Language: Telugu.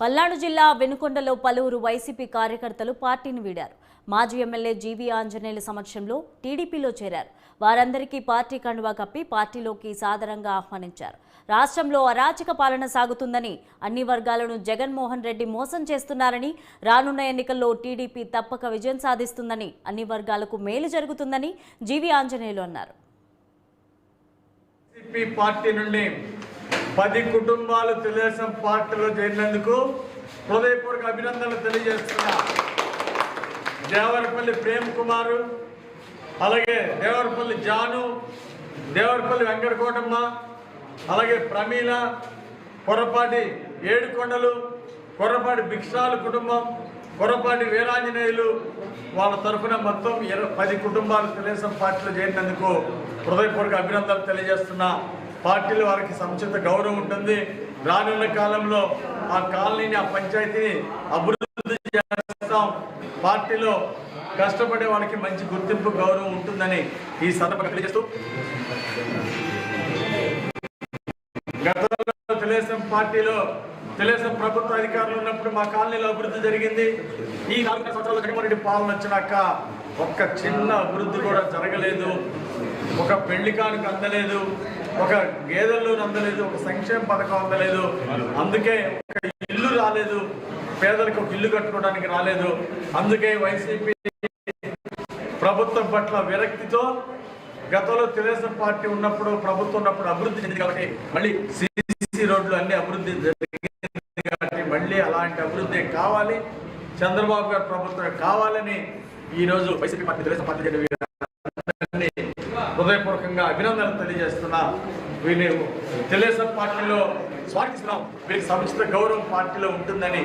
పల్నాడు జిల్లా వెనుకొండలో పలువురు వైసీపీ కార్యకర్తలు పార్టీని వీడారు. మాజీ ఎమ్మెల్యే జీవీ ఆంజనేయుల సమక్షంలో టీడీపీలో చేరారు. వారందరికీ పార్టీ కండువా కప్పి పార్టీలోకి సాదరంగా ఆహ్వానించారు. రాష్ట్రంలో అరాచక పాలన సాగుతుందని అన్ని వర్గాలను జగన్మోహన్ రెడ్డి మోసం చేస్తున్నారని రానున్న ఎన్నికల్లో టీడీపీ తప్పక విజయం సాధిస్తుందని అన్ని వర్గాలకు మేలు జరుగుతుందని జీవీ ఆంజనేయులు అన్నారు. పార్టీ నుండి పది కుటుంబాలు తెలుగుదేశం పార్టీలో చేరినందుకు హృదయపూర్వక అభినందనలు తెలియజేస్తున్నా. దేవరపల్లి ప్రేమ్ కుమారు అలాగే దేవరపల్లి జాను దేవరపల్లి వెంకటకోటమ్మ అలాగే ప్రమీల కొరపాటి ఏడుకొండలు కొరపాటి భిక్షాల కుటుంబం కొరపాటి వీరాంజనేయులు వాళ్ళ తరఫున మొత్తం ఇరవై పది కుటుంబాలు తెలుగుదేశం పార్టీలో చేరినందుకు హృదయపూర్వక అభినందనలు తెలియజేస్తున్నా. పార్టీలు వారికి సముచిత గౌరవం ఉంటుంది. రానున్న కాలంలో ఆ కాలనీని ఆ పంచాయతీని అభివృద్ధి చేస్తాం. పార్టీలో కష్టపడే వాళ్ళకి మంచి గుర్తింపు గౌరవం ఉంటుందని ఈ సందర్భంగా తెలియజేస్తూ గతంలో తెలుగుదేశం పార్టీలో తెలుగుదేశం ప్రభుత్వ అధికారులు ఉన్నప్పుడు మా కాలనీలో అభివృద్ధి జరిగింది. ఈ నాలుగు సంవత్సరాల జగన్మోహన్ రెడ్డి పాలన వచ్చినాక ఒక్క చిన్న అభివృద్ధి కూడా జరగలేదు. ఒక పెళ్ళి కానుక అందలేదు ఒక గేదెల్లో అందలేదు ఒక సంక్షేమ పథకం అందలేదు. అందుకే ఒక ఇల్లు రాలేదు పేదలకు ఒక ఇల్లు కట్టుకోవడానికి రాలేదు. అందుకే వైసీపీ ప్రభుత్వం పట్ల విరక్తితో గతంలో తెలుగుదేశం పార్టీ ఉన్నప్పుడు ప్రభుత్వం ఉన్నప్పుడు అభివృద్ధి చెందింది కాబట్టి మళ్ళీ సిసి రోడ్లు అన్ని అభివృద్ధి జరిగింది కాబట్టి మళ్ళీ అలాంటి అభివృద్ధి కావాలి. చంద్రబాబు గారు ప్రభుత్వం కావాలని ఈ రోజు వైసీపీ పార్టీ తెలుగుదేశం పార్టీ హృదయపూర్వకంగా అభినందనలు తెలియజేస్తున్నా వీరిని తెలుగుదేశం పార్టీలో స్వాగతిస్తున్నాం. వీరికి సముచిత గౌరవం పార్టీలో ఉంటుందని